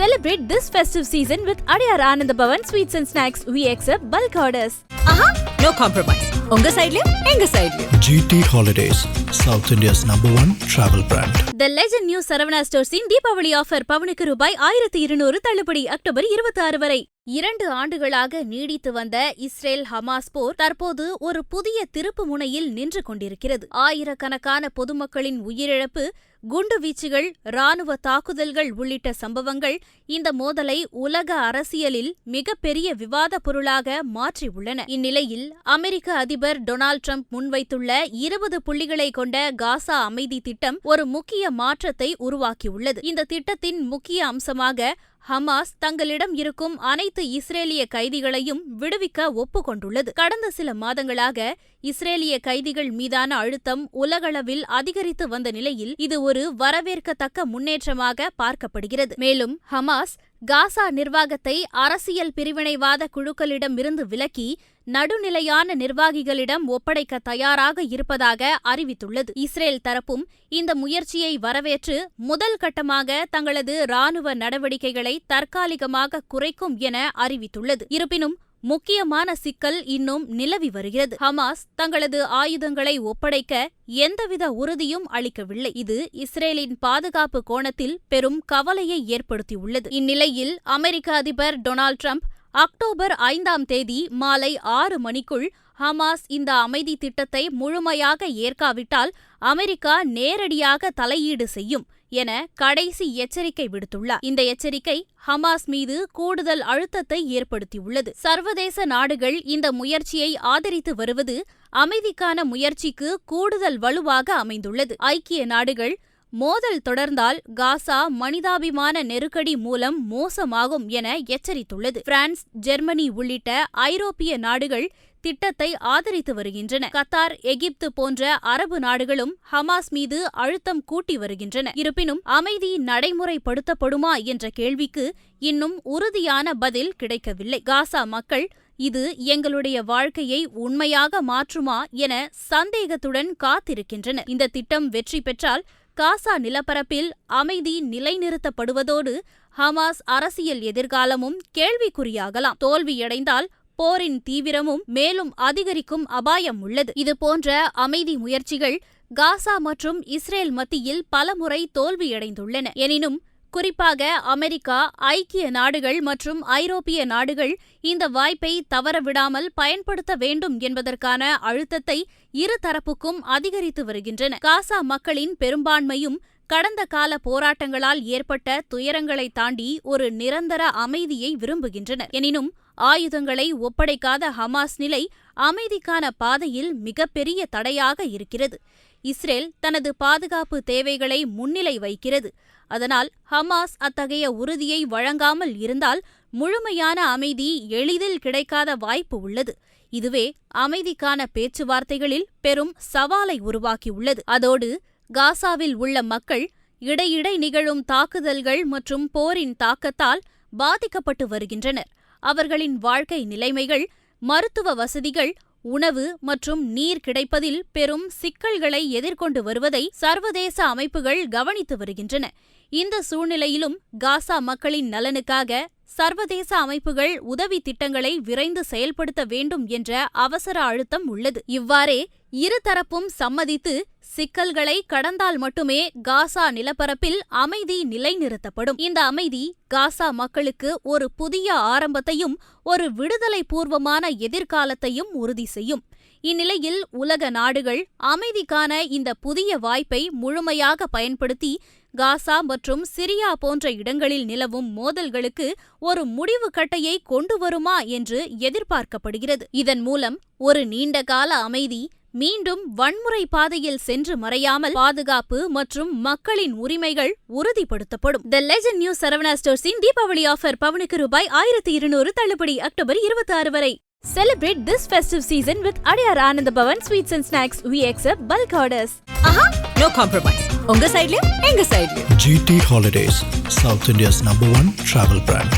Celebrate this festive season with Adyar Anand Bhavan Sweets and Snacks. We accept bulk orders. ஆஹா no compromise உங்க சைடுலயும் எங்க சைடுலயும் GT Holidays, South India's number one travel brand. The Legend New Saravana Stores இன் Deepavali offer பவனுக்கு ரூபாய் ஆயிரத்தி இருநூறு தள்ளுபடி அக்டோபர் இருபத்தி ஆறு வரை இரண்டு ஆண்டுகளாக நீடித்து வந்த இஸ்ரேல் ஹமாஸ் போர் தற்போது ஒரு புதிய திருப்பு முனையில் நின்று கொண்டிருக்கிறது ஆயிரக்கணக்கான பொதுமக்களின் உயிரிழப்பு குண்டு வீச்சுகள் ராணுவ தாக்குதல்கள் உள்ளிட்ட சம்பவங்கள் இந்த மோதலை உலக அரசியலில் மிகப்பெரிய விவாத பொருளாக மாற்றியுள்ளன இந்நிலையில் அமெரிக்க அதிபர் டொனால்ட் ட்ரம்ப் முன்வைத்துள்ள இருபது புள்ளிகளை கொண்ட காசா அமைதி திட்டம் ஒரு முக்கிய மாற்றத்தை உருவாக்கியுள்ளது. இந்த திட்டத்தின் முக்கிய அம்சமாக ஹமாஸ் தங்களிடம் இருக்கும் அனைத்து இஸ்ரேலிய கைதிகளையும் விடுவிக்க ஒப்புக்கொண்டுள்ளது. கடந்த சில மாதங்களாக இஸ்ரேலிய கைதிகள் மீதான அழுத்தம் உலகளவில் அதிகரித்து வந்த நிலையில் இது ஒரு வரவேற்கத்தக்க முன்னேற்றமாக பார்க்கப்படுகிறது. மேலும் ஹமாஸ் காசா நிர்வாகத்தை அரசியல் பிரிவினைவாத குழுக்களிடமிருந்து விலக்கி நடுநிலையான நிர்வாகிகளிடம் ஒப்படைக்க தயாராக இருப்பதாக அறிவித்துள்ளது. இஸ்ரேல் தரப்பும் இந்த முயற்சியை வரவேற்று முதல் கட்டமாக தங்களது ராணுவ நடவடிக்கைகளை தற்காலிகமாக குறைக்கும் என அறிவித்துள்ளது. இருப்பினும் முக்கியமான சிக்கல் இன்னும் நிலவி வருகிறது. ஹமாஸ் தங்களது ஆயுதங்களை ஒப்படைக்க எந்தவித உறுதியும் அளிக்கவில்லை. இது இஸ்ரேலின் பாதுகாப்பு கோணத்தில் பெரும் கவலையை ஏற்படுத்தியுள்ளது. இந்நிலையில் அமெரிக்க அதிபர் டொனால்ட் ட்ரம்ப் அக்டோபர் ஐந்தாம் தேதி மாலை ஆறு மணிக்குள் ஹமாஸ் இந்த அமைதி திட்டத்தை முழுமையாக ஏற்காவிட்டால் அமெரிக்கா நேரடியாக தலையீடு செய்யும். என கடைசி எச்சரிக்கை விடுத்துள்ளார். இந்த எச்சரிக்கை ஹமாஸ் மீது கூடுதல் அழுத்தத்தை ஏற்படுத்தியுள்ளது. சர்வதேச நாடுகள் இந்த முயற்சியை ஆதரித்து வருவது அமைதிக்கான முயற்சிக்கு கூடுதல் வலுவாக அமைந்துள்ளது. ஐக்கிய நாடுகள் மோதல் தொடர்ந்தால் காசா மனிதாபிமான நெருக்கடி மூலம் மோசமாகும் என எச்சரித்துள்ளது. பிரான்ஸ் ஜெர்மனி உள்ளிட்ட ஐரோப்பிய நாடுகள் திட்டத்தை ஆதரித்து வருகின்றன. கத்தார் எகிப்து போன்ற அரபு நாடுகளும் ஹமாஸ் மீது அழுத்தம் கூட்டி வருகின்றன. இருப்பினும் அமைதி நடைமுறைப்படுத்தப்படுமா என்ற கேள்விக்கு இன்னும் உறுதியான பதில் கிடைக்கவில்லை. காசா மக்கள் இது எங்களுடைய வாழ்க்கையை உண்மையாக மாற்றுமா என சந்தேகத்துடன் காத்திருக்கின்றன இந்த திட்டம் வெற்றி பெற்றால் காசா நிலப்பரப்பில் அமைதி நிலைநிறுத்தப்படுவதோடு ஹமாஸ் அரசியல் எதிர்காலமும் கேள்விக்குறியாகலாம். தோல்வியடைந்தால் போரின் தீவிரமும் மேலும் அதிகரிக்கும் அபாயம் உள்ளது. இதுபோன்ற அமைதி முயற்சிகள் காசா மற்றும் இஸ்ரேல் மத்தியில் பலமுறை தோல்வியடைந்துள்ளன. எனினும் குறிப்பாக அமெரிக்கா ஐக்கிய நாடுகள் மற்றும் ஐரோப்பிய நாடுகள் இந்த வாய்ப்பை தவறவிடாமல் பயன்படுத்த வேண்டும் என்பதற்கான அழுத்தத்தை இரு தரப்புக்கும் அதிகரித்து வருகின்றன. காசா மக்களின் பெரும்பான்மையும் கடந்த கால போராட்டங்களால் ஏற்பட்ட துயரங்களை தாண்டி ஒரு நிரந்தர அமைதியை விரும்புகின்றனர். எனினும் ஆயுதங்களை ஒப்படைக்காத ஹமாஸ் நிலை அமைதிக்கான பாதையில் மிகப்பெரிய தடையாக இருக்கிறது. இஸ்ரேல் தனது பாதுகாப்பு தேவைகளை முன்னிலை வைக்கிறது. அதனால் ஹமாஸ் அத்தகைய உறுதியை வழங்காமல் இருந்தால் முழுமையான அமைதி எளிதில் கிடைக்காத வாய்ப்பு உள்ளது. இதுவே அமைதிக்கான பேச்சுவார்த்தைகளில் பெரும் சவாலை உருவாக்கியுள்ளது. அதோடு காசாவில் உள்ள மக்கள் இடையிடை நிகழும் தாக்குதல்கள் மற்றும் போரின் தாக்கத்தால் பாதிக்கப்பட்டு வருகின்றனர். அவர்களின் வாழ்க்கை நிலைமைகள் மருத்துவ வசதிகள் உணவு மற்றும் நீர் கிடைப்பதில் பெரும் சிக்கல்களை எதிர்கொண்டு வருவதை சர்வதேச அமைப்புகள் கவனித்து வருகின்றன. இந்த சூழ்நிலையிலும் காசா மக்களின் நலனுக்காக சர்வதேச அமைப்புகள் உதவி திட்டங்களை விரைந்து செயல்படுத்த வேண்டும் என்ற அவசர அழுத்தம் உள்ளது. இவ்வாறே இருதரப்பும் சம்மதித்து சிக்கல்களை கடந்தால் மட்டுமே காசா நிலப்பரப்பில் அமைதி நிலைநிறுத்தப்படும். இந்த அமைதி காசா மக்களுக்கு ஒரு புதிய ஆரம்பத்தையும் ஒரு விடுதலை பூர்வமான எதிர்காலத்தையும் உறுதி செய்யும். இந்நிலையில் உலக நாடுகள் அமைதிக்கான இந்த புதிய வாய்ப்பை முழுமையாக பயன்படுத்தி காசா மற்றும் சிரியா போன்ற இடங்களில் நிலவும் மோதல்களுக்கு ஒரு முடிவு கட்டையை கொண்டு வருமா என்று எதிர்பார்க்கப்படுகிறது. இதன் மூலம் ஒரு நீண்டகால அமைதி மீண்டும் வன்முறை பாதையில் சென்று மறையாமல் பாதுகாப்பு மற்றும் மக்களின் உரிமைகள் உறுதிப்படுத்தப்படும் த லெஜண்ட் நியூஸ் சரவணா ஸ்டோர்ஸின் தீபாவளி ஆஃபர் பவனுக்கு ரூபாய் ஆயிரத்தி இருநூறு தள்ளுபடி அக்டோபர் இருபத்தி ஆறு வரை Celebrate this festive season with Adyar Anand Bhavan Sweets and Snacks. We accept bulk orders. ஆஹா நோ காம்ப்ரமைஸ் உங்க சைடுலயும் எங்க சைடுலயும் GT Holidays, South India's number one travel brand.